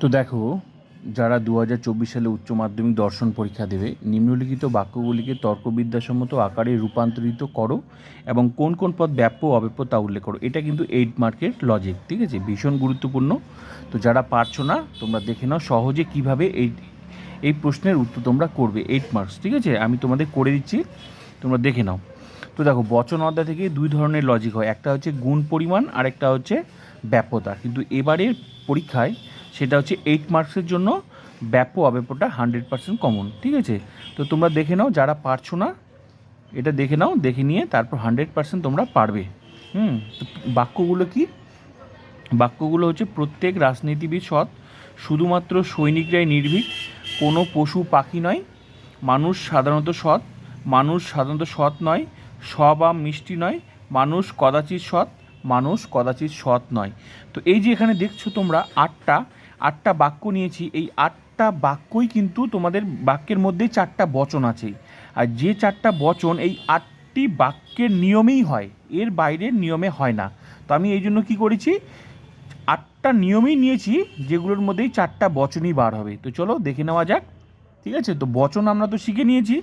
তো দেখো, যারা দু হাজার চব্বিশ সালে উচ্চ মাধ্যমিক দর্শন পরীক্ষা দেবে, নিম্নলিখিত বাক্যগুলিকে তর্কবিদ্যাসম্মত আকারে রূপান্তরিত করো এবং কোন কোন পদ ব্যাপ্য অব্যাপ্য তা উল্লেখ করো। এটা কিন্তু এইট মার্কের লজিক ঠিক আছে? ভীষণ গুরুত্বপূর্ণ। তো যারা পারছ না, তোমরা দেখে নাও সহজে কীভাবে এই এই প্রশ্নের উত্তর তোমরা করবে এইট মার্কস ঠিক আছে? আমি তোমাদের করে দিচ্ছি, তোমরা দেখে নাও। তো দেখো, বচন অধ্যায় থেকে দুই ধরনের লজিক হয়। একটা হচ্ছে গুণ পরিমাণ আর একটা হচ্ছে ব্যাপ্যতা। কিন্তু এবারের পরীক্ষায় সেটা হচ্ছে এইট মার্কসের জন্য ব্যাপ্য অব্যাপ্যটা হান্ড্রেড পার্সেন্ট কমন ঠিক আছে? তো তোমরা দেখে নাও, যারা পারছ না, এটা দেখে নাও, দেখে নিয়ে তারপর হান্ড্রেড পার্সেন্ট তোমরা পারবে। হুম বাক্যগুলো কি? বাক্যগুলো হচ্ছে, প্রত্যেক রাজনীতিবিদ সৎ, শুধুমাত্র সৈনিকরাই নির্ভীক, কোনো পশু পাখি নয়। মানুষ সাধারণত সৎ, মানুষ সাধারণত সৎ নয়, সব আম মিষ্টি নয়, মানুষ কদাচিৎ সৎ, মানুষ কদাচিৎ সৎ নয়। তো এই যে এখানে দেখছ তোমরা আটটা আটটা বাক্য নিয়েছি, এই আটটা বাক্যই কিন্তু তোমাদের বাক্যের মধ্যেই চারটা বচন আছে। আর যে চারটা বচন এই আটটি বাক্যের নিয়মেই হয়, এর বাইরের নিয়মে হয় না। তো আমি এই জন্য কী করেছি? আটটা নিয়মই নিয়েছি, যেগুলোর মধ্যেই চারটা বচনই বার হবে। তো চলো দেখে নেওয়া যাক। ঠিক আছে? তো বচন আমরা তো শিখে নিয়েছি।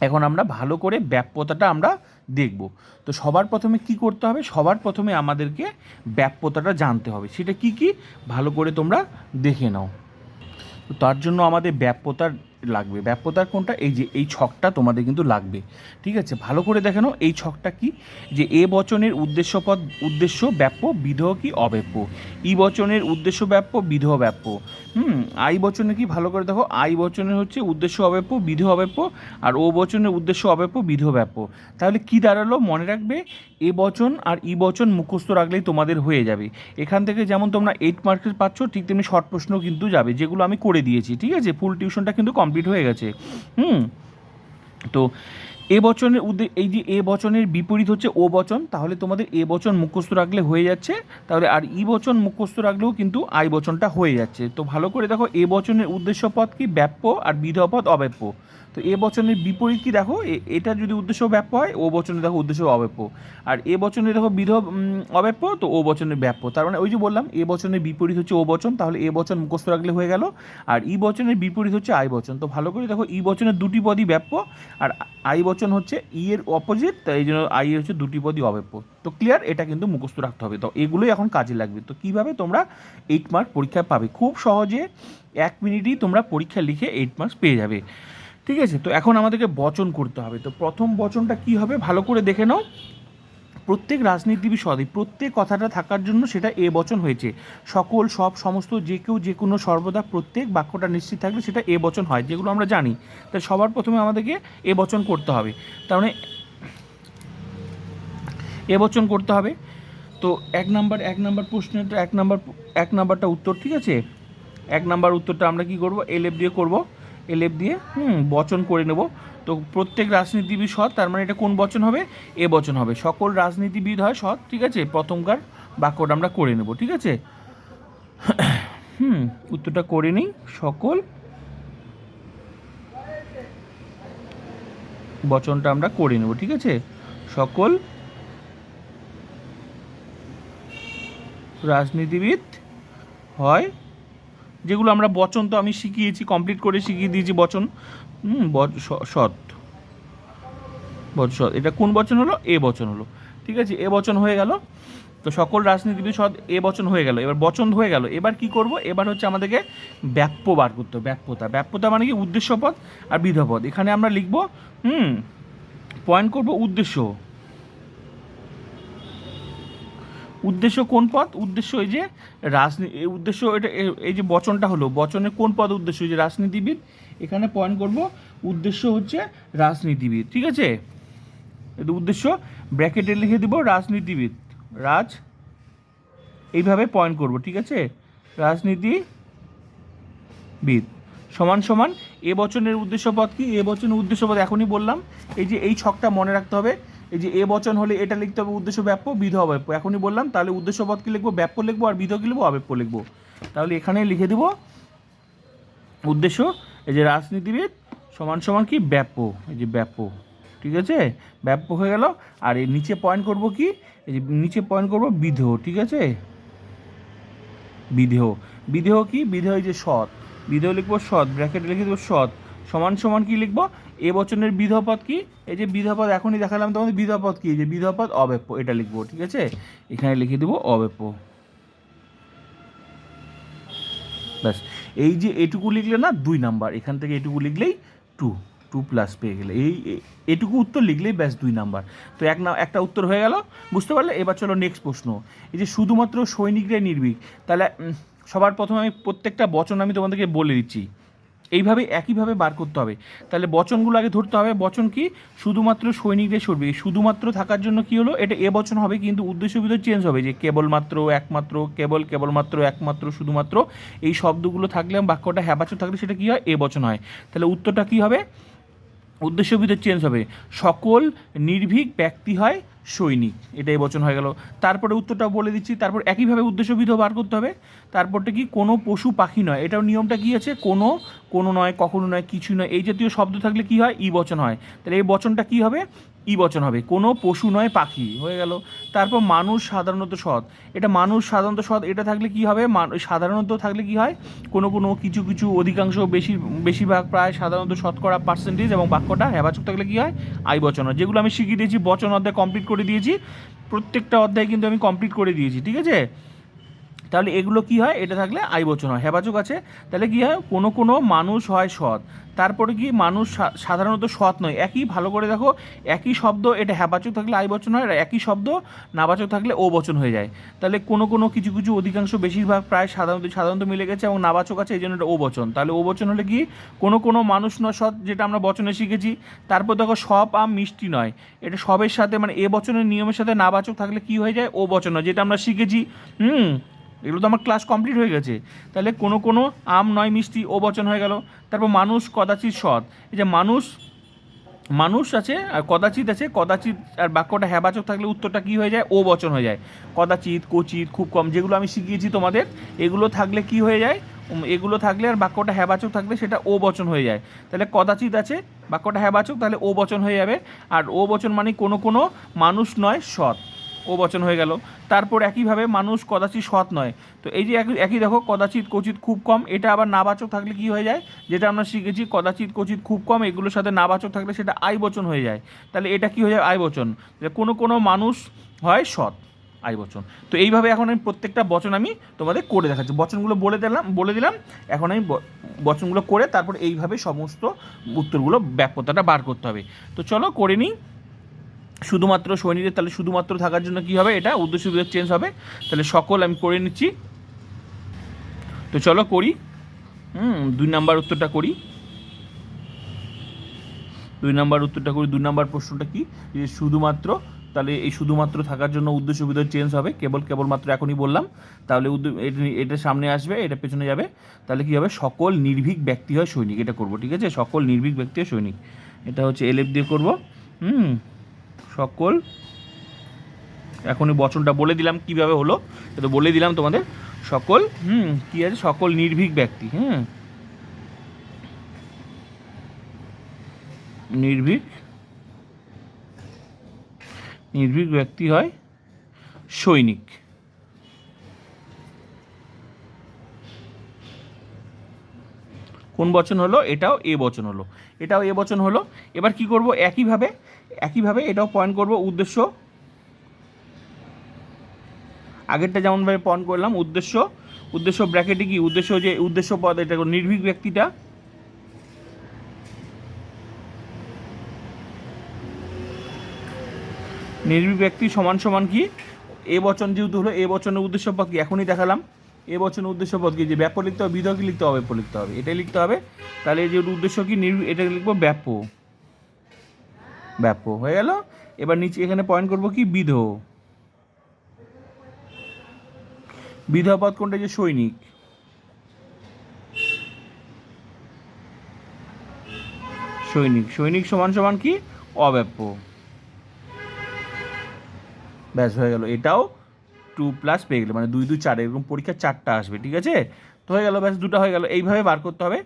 এখন আমরা ভালো করে ব্যাপ্যতাটা আমরা দেখব। তো সবার প্রথমে কি করতে হবে? সবার প্রথমে আমাদেরকে ব্যাপ্যতাটা জানতে হবে। সেটা কি কি? ভালো করে তোমরা দেখে নাও। তো তার জন্য আমাদের ব্যাপ্যতার লাগবে। ব্যাপ্যতার কোনটা এই যে, এই ছকটা তোমাদের কিন্তু লাগবে। ঠিক আছে? ভালো করে দেখে নাও, এই ছকটা কি? যে, এ বচনের উদ্দেশ্য পদ, উদ্দেশ্য ব্যাপ্য, বিধেয় কি অব্যাপ্য? ই বচনের উদ্দেশ্য ব্যাপ্য, বিধেয় ব্যাপ্য। হুম? আই বচনে কি? ভালো করে দেখো, আই বচনের হচ্ছে উদ্দেশ্য অব্যাপ্য, বিধেয় অব্যাপ্য, আর ও বচনের উদ্দেশ্য অব্যাপ্য, বিধেয় ব্যাপ্য। তাহলে কি দাঁড়াল? মনে রাখবে, এ বচন আর ই বচন মুখস্থ রাখলেই তোমাদের হয়ে যাবে। এখান থেকে যেমন তোমরা এইট মার্কের পাচ্ছ, ঠিক তেমনি শর্ট প্রশ্ন কিন্তু যাবে, যেগুলো আমি করে দিয়েছি। ঠিক আছে? ফুল টিউশনটা কিন্তু কমপ্লিট হয়ে গেছে। হুম? তো এ বচনের এই যে এ বচনের বিপরীত হচ্ছে ও বচন, তাহলে তোমাদের এ বচন মুখস্থ রাখলে হয়ে যাচ্ছে, তাহলে আর ই বচন মুখস্থ রাখলেও কিন্তু আই বচনটা হয়ে যাচ্ছে। তো ভালো করে দেখো, এ বচনের উদ্দেশ্য পদ কি? ব্যাপ্য আর বিধপদ পদ অব্যাপ্য। তো এ বচনের বিপরীত কি দেখো? এটা যদি উদ্দেশ্য ব্যাপ্য হয়, ও বচনে দেখো উদ্দেশ্য অব্যাপ্য। আর এ বচনে দেখো বিধ অব্যাপ্য, তো ও বচনের ব্যাপ্য। তার মানে ওই যে বললাম, এ বচনের বিপরীত হচ্ছে ও বচন, তাহলে এ বচন মুখস্থ রাখলে হয়ে গেল। আর ই বচনের বিপরীত হচ্ছে আই বচন। তো ভালো করে দেখো, ই বচনের দুটি পদই ব্যাপ্য, আর আই বচন হচ্ছে ই এর অপোজিট তাই এই জন্য আই হচ্ছে দুটি পদই অব্যাপ্য। তো ক্লিয়ার এটা কিন্তু মুখস্থ রাখতে হবে। তো এগুলোই এখন কাজে লাগবে। তো কীভাবে তোমরা এইট মার্ক পরীক্ষায় পাবে? খুব সহজে এক মিনিটই তোমরা পরীক্ষা লিখে এইট মার্কস পেয়ে যাবে। ঠিক আছে? তো এখন আমাদেরকে বচন করতে হবে। তো প্রথম বচনটা কি হবে? ভালো করে দেখে নাও। প্রত্যেক রাজনীতিবিদ সদে, প্রত্যেক কথাটা থাকার জন্য সেটা এ বচন হয়েছে। সকল, সব, সমস্ত, যে কেউ যে কোনো সর্বদা প্রত্যেক বাক্যটা নিশ্চিত থাকলে সেটা এ বচন হয়, যেগুলো আমরা জানি। তাই সবার প্রথমে আমাদেরকে এ বচন করতে হবে। তার মানে এ বচন করতে হবে। তো এক নাম্বার এক নাম্বার প্রশ্নটা, এক নাম্বার, এক নাম্বারটা উত্তর, ঠিক আছে? এক নাম্বার উত্তরটা আমরা কি করব? এলএফ দিয়ে করব। এলএফ দিয়ে, হুম, বচন করে নেব। তো প্রত্যেক রাজনীতিবিদ সৎ, তার মানে এটা কোন বচন হবে? এ বচন হবে। সকল রাজনীতিবিদ হয় সৎ, ঠিক আছে? প্রথমকার বাক্যটা আমরা করে নেব, ঠিক আছে? হুম, উত্তরটা করে নিই। সকল বচনটা আমরা করে নেব, ঠিক আছে? সকল রাজনীতিবিদ হয় যেগুলো আমরা বচন তো আমি শিখিয়েছি কমপ্লিট করে শিখিয়ে দিয়েছি বচন। হুম সৎ। সৎ। এটা কোন বচন হলো? এ বচন হলো। ঠিক আছে, এ বচন হয়ে গেল। তো সকল রাজনীতিবিদ সৎ, এ বচন হয়ে গেল। এবার বচন হয়ে গেল। এবার কি করব? এবার হচ্ছে আমাদেরকে ব্যাপ্য বার করতে ব্যাপ্যতা। ব্যাপ্যতা মানে কি? উদ্দেশ্যপদ আর বিধপদ এখানে আমরা লিখব, হুম পয়েন্ট করব উদ্দেশ্য। উদ্দেশ্য কোন পদ উদ্দেশ্য এই যে রাজনীতি উদ্দেশ্য এটা এই যে বচনটা হলো, বচনের কোন পদ উদ্দেশ্য? যে রাজনীতিবিদ, এখানে পয়েন্ট করব, উদ্দেশ্য হচ্ছে রাজনীতিবিদ, ঠিক আছে? উদ্দেশ্য, ব্র্যাকেটে লিখে দিব রাজনীতিবিদ, রাজ, এইভাবে পয়েন্ট করব, ঠিক আছে? রাজনীতিবিদ, সমান সমান, এ বচনের উদ্দেশ্য পদ কি? এ বচনের উদ্দেশ্য পদ এখনই বললাম, এই যে এই ছকটা মনে রাখতে হবে এই যে এ বচন হলে এটা লিখতে হবে উদ্দেশ্য ব্যাপ্য, বিধ অব্যাপ্য। এখনই বললাম, তাহলে উদ্দেশ্য পদ কি লিখব? ব্যাপ্য লিখব আর বিধ কি লিখব? অব্যাপ্য লিখব। তাহলে এখানে লিখে দিব। উদ্দেশ্য, এই যে রাজনীতিবিদ সমান সমান কি? ব্যাপ্য, এই যে ব্যাপ্য। ঠিক আছে? ব্যাপ্য হয়ে গেল। আর এই নিচে পয়েন্ট করব কি? এই যে নিচে পয়েন্ট করব বিধ, ঠিক আছে? বিদেহ বিদেহ কি? এই যে সৎ। বিদেহ লিখব সৎ। ব্র্যাকেটে লিখে দেবো সৎ। সমান সমান কি লিখব? এ বচনের বিধপদ কি? এই যে বিধপদ এখনই দেখালাম তোমাদের বিধপদ কি? যে বিধপদ অব্যাপ্য এটা লিখব, ঠিক আছে? এখানে লিখে দেবো অব্যাপ্য ব্যাস, এই যে এটুকু লিখলে না, দুই নাম্বার, এখান থেকে এটুকু লিখলেই টু টু প্লাস পেয়ে গেলে। এই এটুকু উত্তর লিখলেই ব্যাস দুই নাম্বার। তো এক না, একটা উত্তর হয়ে গেল, বুঝতে পারলে? এবার চলো নেক্সট প্রশ্ন। এই যে শুধুমাত্র সৈনিকরাই নির্ভীক, তাহলে সবার প্রথমে আমি প্রত্যেকটা বচন আমি তোমাদেরকে বলে দিচ্ছি। এইভাবে একইভাবে বার করতে হবে। তাহলে বচনগুলো আগে ধরতে হবে। বচন কি? শুধুমাত্র সৈনিকদের সরবে। শুধুমাত্র থাকার জন্য কি হলো? এটা এ বচন হবে, কিন্তু উদ্দেশ্য বিধ চেঞ্জ হবে যে কেবলমাত্র, একমাত্র, কেবল, কেবলমাত্র, একমাত্র, শুধুমাত্র এই শব্দগুলো থাকলে, বাক্যটা হ্যাবাচক থাকলে সেটা কি হয়? এ বচন হয়। তাহলে উত্তরটা কি হবে? উদ্দেশ্য উদ্দেশ্যবিধ চেঞ্জ হবে। সকল নির্ভীক ব্যক্তি হয় সৈনিক এটাই বচন হয়ে গেল। তারপরে উত্তরটা বলে দিচ্ছি, তারপর একইভাবে উদ্দেশ্যবিধ বার করতে হবে। তারপরটা কি, কোনো পশু পাখি নয়। এটাও নিয়মটা কি আছে? কোনো কোনো নয়, কখনো নয় কিছু নয়। এই জাতীয় শব্দ থাকলে কি হয়? ই বচন হয়। তাহলে এই বচনটা কি হবে? ই বচন হবে। কোনো পশু নয়, পাখি। হয়ে গেল। তারপর মানুষ সাধারণত সৎ। এটা মানুষ সাধারণত সৎ, এটা থাকলে কি হবে? সাধারণত থাকলে কি হয়? কোনো কোনো, কিছু কিছু, অধিকাংশ বেশি, বেশিরভাগ প্রায় সাধারণত শতকরা পার্সেন্টেজ এবং বাক্যটা হেবাচক থাকলে কি হয়? আই বচন হয়। যেগুলো আমি শিখিয়ে দিয়েছি, বচন অধ্যায় কমপ্লিট করে দিয়েছি। প্রত্যেকটা অধ্যায় কিন্তু আমি কমপ্লিট করে দিয়েছি, ঠিক আছে? তাহলে এগুলো কি হয়? এটা থাকলে আই বচন হয়। হেবাচক আছে। তাহলে কি হয়? কোনো কোনো মানুষ হয় সৎ। তারপরে কি? মানুষ সাধারণত সৎ নয়। একই ভালো করে দেখো, একই শব্দ, এটা হ্যাবাচক থাকলে আই বচন হয়, আর একই শব্দ, নাবাচক থাকলে ও বচন হয়ে যায়। তাহলে কোনো কোনো কিছু কিছু অধিকাংশ বেশিরভাগ প্রায় সাধারণত সাধারণত মিলে গেছে এবং নাবাচক আছে, এই জন্য এটা ও বচন। তাহলে ও বচন হলে কি? কোনো কোনো মানুষ নয় সৎ, যেটা আমরা বচনে শিখেছি। তারপর দেখো, সব আম মিষ্টি নয়। এটা সবের সাথে মানে এ বচনের নিয়মের সাথে নাবাচক থাকলে কি হয়ে যায়? ও বচন হয়, যেটা আমরা শিখেছি। হুম? এগুলো তো আমার ক্লাস কমপ্লিট হয়ে গেছে। তাহলে কোনো কোনো আম নয়, মিষ্টি, ও বচন হয়ে গেল। তারপর মানুষ কদাচিৎ সৎ। এই যে মানুষ মানুষ আছে, আর কদাচিৎ আছে, কদাচিৎ আর বাক্যটা হ্যাবাচক থাকলে উত্তরটা কি হয়ে যায়? ও বচন হয়ে যায়। কদাচিৎ কচিত খুব কম, যেগুলো আমি শিখিয়েছি তোমাদের, এগুলো থাকলে কি হয়ে যায়? এগুলো থাকলে আর বাক্যটা হ্যাবাচক থাকলে সেটা ও বচন হয়ে যায়। তাহলে কদাচিৎ আছে, বাক্যটা হ্যাবাচক, তাহলে ও বচন হয়ে যাবে। আর ও বচন মানে কোনো কোনো মানুষ নয়, সৎ। ও বচন হয়ে গেল। তারপর একইভাবে মানুষ কদাচিৎ সৎ নয়। তো এই যে একই দেখো, কদাচিৎ কচিত খুব কম, এটা আবার নাবাচক থাকলে কি হয়ে যায়? যেটা আমরা শিখেছি, কদাচিৎ কচিত খুব কম, এগুলোর সাথে নাবাচক থাকলে সেটা আই বচন হয়ে যায়। তাহলে এটা কি হয়ে যায়? আই বচন। যে কোনো কোনো মানুষ হয় সৎ, আই বচন। তো এইভাবে এখন আমি প্রত্যেকটা বচন আমি তোমাদের করে দেখাচ্ছি। বচনগুলো বলে দিলাম বলে দিলাম, এখন আমি বচনগুলো করে তারপর এইভাবে সমস্ত উত্তরগুলো ব্যাপ্যতাটা বার করতে হবে। তো চলো করে নিই। শুধুমাত্র সৈনিকের তাহলে শুধুমাত্র থাকার জন্য কি হবে এটা? উদ্দেশ্য চেঞ্জ হবে। তাহলে সকল আমি করে নিচ্ছি। তো চলো করি। হুম, দুই নাম্বার উত্তরটা করি। দুই নাম্বার উত্তরটা করি। দুই নাম্বার প্রশ্নটা কি? যে শুধুমাত্র, তাহলে এই শুধুমাত্র থাকার জন্য উদ্দেশ্য বিধ চেঞ্জ হবে। কেবল, কেবলমাত্র এখনই বললাম। তাহলে এটা সামনে আসবে, এটা পেছনে যাবে। তাহলে কি হবে? সকল নির্ভীক ব্যক্তি হয় সৈনিক। এটা করব, ঠিক আছে? সকল নির্ভীক ব্যক্তি হয় সৈনিক। এটা হচ্ছে এলএফ দিয়ে করব। হুম। সকল এখনই বচনটা বলে দিলাম, কীভাবে হলো? এটা বলে দিলাম তোমাদের। সকল, হুম, কি আছে? সকল নির্ভীক ব্যক্তি হ্যাঁ নির্ভীক নির্ভীক ব্যক্তি হয় সৈনিক। কোন বচন হলো? এটাও এ বচন হলো। এটাও এ বচন হলো। এবার কি করব? একইভাবে একইভাবে এটাও পয়েন্ট করব উদ্দেশ্য। আগেরটা যেমনভাবে পয়েন্ট করলাম, উদ্দেশ্য। উদ্দেশ্য ব্র্যাকেটে কি? উদ্দেশ্য যে, উদ্দেশ্য পদ, এটা নির্ভীক ব্যক্তিটা? নির্ভীক ব্যক্তি সমান সমান কি? এ বচন যেহেতু হলো, এ বচনের উদ্দেশ্য পদ কি? এখনই দেখালাম। এ বচনের উদ্দেশ্য পদ কি? যে ব্যাপ লিখতে হবে বিধ কি লিখতে হবে লিখতে হবে। এটাই লিখতে হবে। তাহলে যে উদ্দেশ্য কি? নির্ভী এটা লিখব ব্যাপ ব্যাপ হয়ে গেল? এবার নিচে এখানে পয়েন্ট করব কি? বিধ বিধ পদ কোনটা? যে সৈনিক। সৈনিক। সৈনিক সমান সমান কি? অব্যাপ্য। ব্যাস, হয়ে গেল। এটাও টু প্লাস পেয়ে গেলে মানে দুই দুই চার, এরকম পরীক্ষা চারটা আসবে, ঠিক আছে? তো হয়ে গেল, ব্যাস, দুটো হয়ে গেল। এইভাবে বার করতে হবে।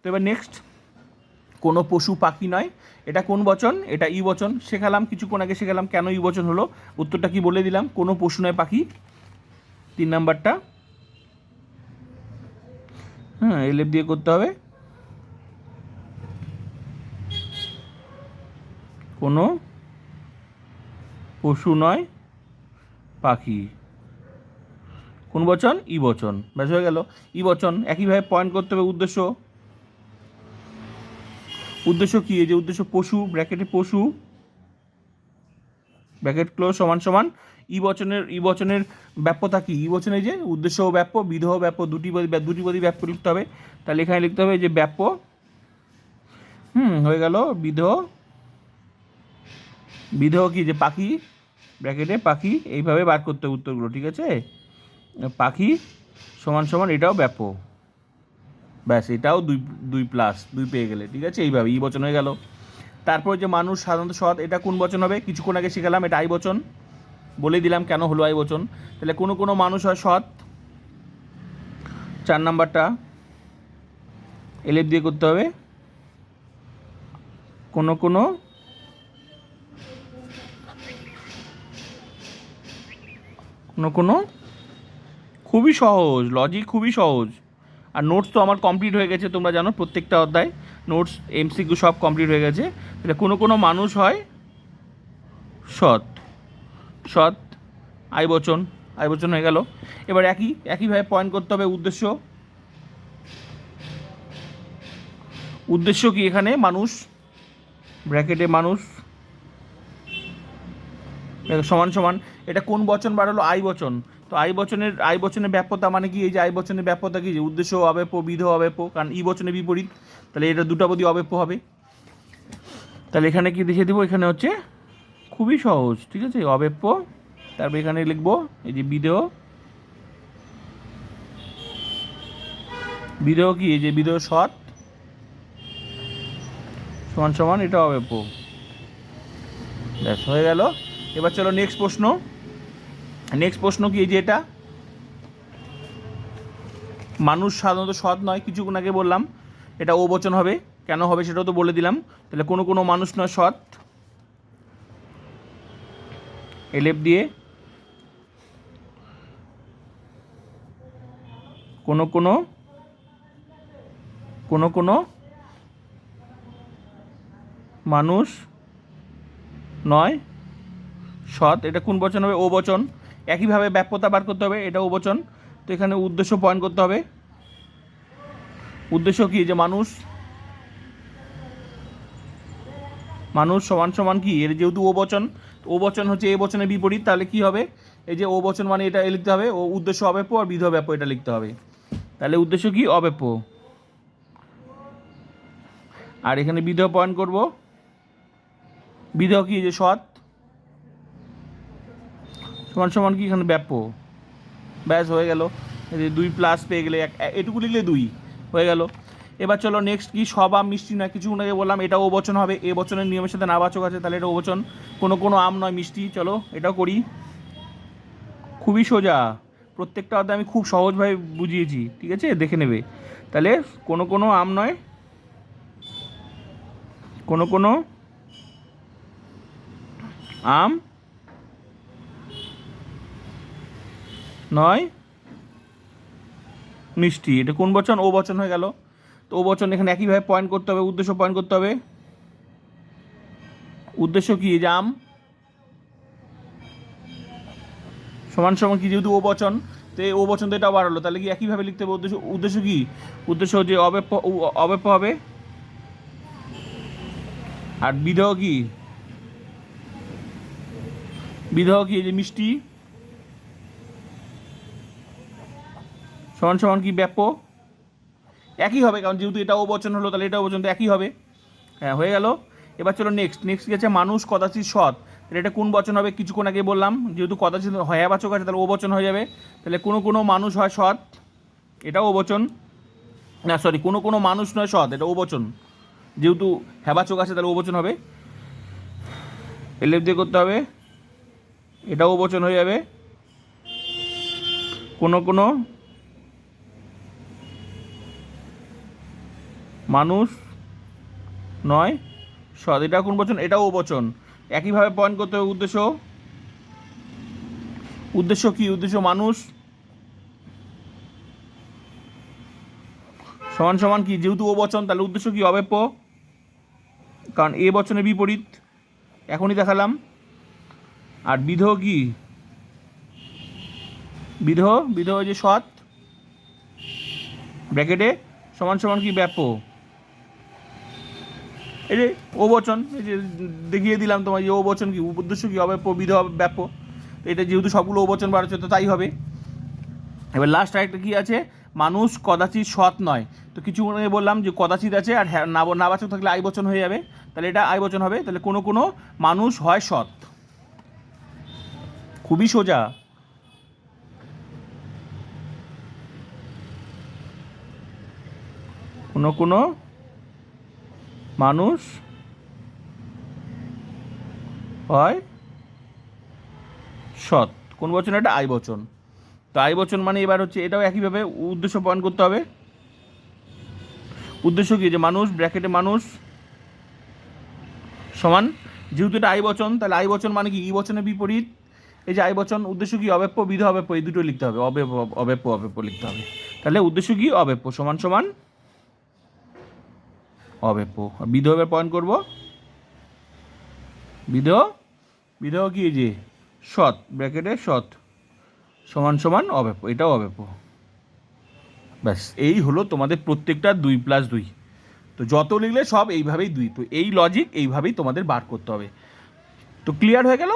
তো এবার নেক্সট কোনো পশু পাখি নয়। এটা কোন বচন? এটা ই বচন। শেখালাম, কিছুক্ষণ আগে শেখালাম কেন ই বচন হলো। উত্তরটা কি বলে দিলাম? কোনো পশু নয়, পাখি। তিন নাম্বারটা। হ্যাঁ এলেপ দিয়ে করতে হবে। কোনো পশু নয়, পাখি। কোন বচন? ই বচন। ব্যাস হয়ে গেল। ই বচন। একইভাবে পয়েন্ট করতে হবে উদ্দেশ্য। উদ্দেশ্য কি? এই যে উদ্দেশ্য পশু ব্র্যাকেটে পশু ব্র্যাকেট ক্লোজ সমান সমান। ই বচনের ই বচনের ব্যাপ্যতা কি? ই বচনে যে উদ্দেশ্য ব্যাপ্য বিধহ ব্যাপ্য, দুটি পদী দুটি পদী ব্যাপ্য লিখতে হবে। তাহলে এখানে লিখতে হবে যে ব্যাপ্য, হুম, হয়ে গেল বিধহ বিধহ কি? যে পাখি ব্র্যাকেটে পাখি, এইভাবে বার করতে হবে উত্তরগুলো, ঠিক আছে? পাখি সমান সমান এটাও ব্যাপ্য। ব্যাস, এটাও দুই দুই প্লাস দুই পেয়ে গেলে, ঠিক আছে? এইভাবে ই বচন হয়ে গেল। তারপর যে মানুষ সাধারণত সৎ, এটা কোন বচন হবে? কিছুক্ষণ আগে শিখালাম, এটা আই বচন। বলে দিলাম কেন হলো আই বচন। তাহলে কোনো কোনো মানুষ হয় সৎ? চার নাম্বারটা। এলেপ দিয়ে করতে হবে। কোনো কোনো। কোনো কোনো। খুবই সহজ লজিক খুবই সহজ। আর নোটস তো আমার কমপ্লিট হয়ে গেছে, তোমরা জানো প্রত্যেকটা অধ্যায়। নোটস এমসিকিউ সব কমপ্লিট হয়ে গেছে। তাহলে কোনো কোনো মানুষ হয় সৎ। সৎ আই বচন আই বচন হয়ে গেল। এবার একই, একইভাবে পয়েন্ট করতে হবে উদ্দেশ্য। উদ্দেশ্য কি এখানে? মানুষ, ব্র্যাকেটে মানুষ, সমান সমান। এটা কোন বচন বাড়ালো আই বচন তো আই বচনের আই বচনের ব্যাপ্যতা মানে কি? এই যে আই বচনের ব্যাপতা কি? যে উদ্দেশ্য অবেপ বিধ অবেপ কারণ ই বচনের বিপরীত। তাহলে এটা দুটা বদি অবেপ হবে। তাহলে এখানে কি লিখে দিব? এখানে হচ্ছে খুবই সহজ, ঠিক আছে? অবেপ্য তারপর এখানে লিখব, এই যে বিদেহ বিদেহ কি? এই যে বিদেহ সৎ, সমান সমান, এটা অবেপ্য ব্যাস, হয়ে গেল। এবার চলো নেক্সট প্রশ্ন। নেক্সট প্রশ্ন কি যে এটা? মানুষ সাধারণত সৎ নয়, কিছুক্ষণ আগে বললাম। এটা ও বচন হবে। কেন হবে সেটাও তো বলে দিলাম। তাহলে কোনো কোনো মানুষ নয় সৎ। এলেপ দিয়ে। কোনো কোনো কোনো কোনো মানুষ নয় সৎ। এটা কোন বচন হবে? ও বচন একইভাবে ব্যাপ্যতা বার করতে হবে এটা ও বচন। তো এখানে উদ্দেশ্য পয়েন্ট করতে হবে। উদ্দেশ্য কি? যে মানুষ মানুষ সমান সমান কি? এর যেহেতু ও বচন ও বচন হচ্ছে এ বচনের বিপরীত, তাহলে কি হবে? এই যে ও বচন মানে এটা লিখতে হবে, ও উদ্দেশ্য অব্যাপ্য আর বিধ ব্যাপ্য এটা লিখতে হবে। তাহলে উদ্দেশ্য কি? অব্যাপ্য। আর এখানে বিধ পয়েন্ট করব। বিধ কি? যে সৎ। সমান সমান কি এখানে ব্যাপ ব্যাস, হয়ে গেল। দুই প্লাস পেয়ে গেলে এক এটুকু লিখলে দুই। হয়ে গেল। এবার চলো নেক্সট কি? সব মিষ্টি নয়, কিছু আগে বললাম এটা ও বচন হবে। এ বচনের নিয়মের সাথে নাবাচক আছে, তাহলে এটা ও বচন কোনো কোনো আম নয়, মিষ্টি। চলো, এটাও করি। খুবই সোজা। প্রত্যেকটা অধ্যায় আমি খুব সহজভাবে বুঝিয়েছি, ঠিক আছে? দেখে নেবে। তাহলে কোনো কোনো আম নয়, কোনো কোনো আম নয়? মিষ্টি। এটা কোন বচন? ও বচন হয়ে গেল। তো ও বচন এখানে একইভাবে পয়েন্ট করতে হবে, উদ্দেশ্য পয়েন্ট করতে হবে। উদ্দেশ্য কি? জাম সমান সমান কি? যেহেতু ও বচন, তো ও বচন তো এটাও বাড়ালো। তাহলে কি একইভাবে লিখতে হবে উদ্দেশ্য? উদ্দেশ্য কি? উদ্দেশ্য যে অবেপ্য, উ- অবেপ্য হবে। আর বিধহ কি? বিধহ কি? যে মিষ্টি। সমান সমান কি ব্যাপ্য একই হবে, কারণ যেহেতু এটাও বচন হলো, তাহলে এটাও বচন তো একই হবে। হ্যাঁ হয়ে গেল। এবার চলো নেক্সট নেক্সট গেছে মানুষ কদাচিৎ সৎ। তাহলে এটা কোন বচন হবে? কিছুক্ষণ আগে বললাম, যেহেতু কদাচিৎ হয়াবাচক আছে, তাহলে ও বচন হয়ে যাবে। তাহলে কোনো কোনো মানুষ হয় সৎ? এটাও ও বচন না সরি কোনো কোনো মানুষ নয় সৎ, এটা ও বচন যেহেতু হ্যাবাচক আছে, তাহলে ও বচন হবে। এলেপ দিয়ে করতে হবে। এটাও ও বচন হয়ে যাবে। কোনো কোনো মানুষ নয়। সৎ এটা কোন বচন? এটাও বচন। একইভাবে পয়েন্ট করতে হবে উদ্দেশ্য। উদ্দেশ্য কি? উদ্দেশ্য মানুষ। সমান সমান কি? যেহেতু ও বচন, তাহলে উদ্দেশ্য কি? অবেপ্য। কারণ এ বচনের বিপরীত। এখনই দেখালাম। আর বিধেয় কি? বিধেয়? বিধেয় যে সৎ। ব্র্যাকেটে সমান সমান কি? ব্যাপ এই যে ও বচন, এই যে দেখিয়ে দিলাম তোমার যে বচন কি, উদ্দেশ্য কি হবে বিধ ব্যাপ তো এটা যেহেতু সবগুলো বচন বাড়ছে তো তাই হবে। এবার লাস্ট আরেকটা কি আছে? মানুষ কদাচিৎ সৎ নয়। তো কিছু বললাম যে কদাচিৎ আছে, আর হ্যাঁ না নাবাচক থাকলে আই বচন হয়ে যাবে। তাহলে এটা আই বচন হবে। তাহলে কোনো কোনো মানুষ হয় সৎ। খুবই সোজা। কোনো কোনো মানুষ হয় সৎ। কোন বচন? এটা আই বচন। তো আই বচন মানে এবার হচ্ছে এটাও একইভাবে উদ্দেশ্য প্রমাণ করতে হবে। উদ্দেশ্য কি? যে মানুষ ব্র্যাকেটে মানুষ সমান। যেহেতু এটা আই বচন, তাহলে আই বচন মানে কি? ই বচনের বিপরীত। এই যে আই বচন, উদ্দেশ্য কি? অবেপ্য বিধ অবেপ্য এই দুটো লিখতে হবে। অবেপ অবেপ্য অবেপ্য লিখতে হবে। তাহলে উদ্দেশ্য কি? অবেপ্য সমান সমান অবেপ্য আর বিধ এবার পয়েন্ট করব? বিধ বিধ কি যে? সৎ, ব্র্যাকেটে সৎ। সমান সমান অবেপ্য এটাও অবেপ্য ব্যাস, এই হলো তোমাদের প্রত্যেকটা দুই প্লাস দুই। তো যত লিখলে সব এইভাবেই দুই। তো এই লজিক এইভাবেই তোমাদের বার করতে হবে। তো ক্লিয়ার হয়ে গেল?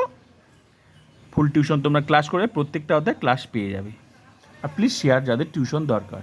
ফুল টিউশন তোমরা ক্লাস করে প্রত্যেকটা অধ্যায় ক্লাস পেয়ে যাবে। আর প্লিজ শেয়ার যাদের টিউশন দরকার।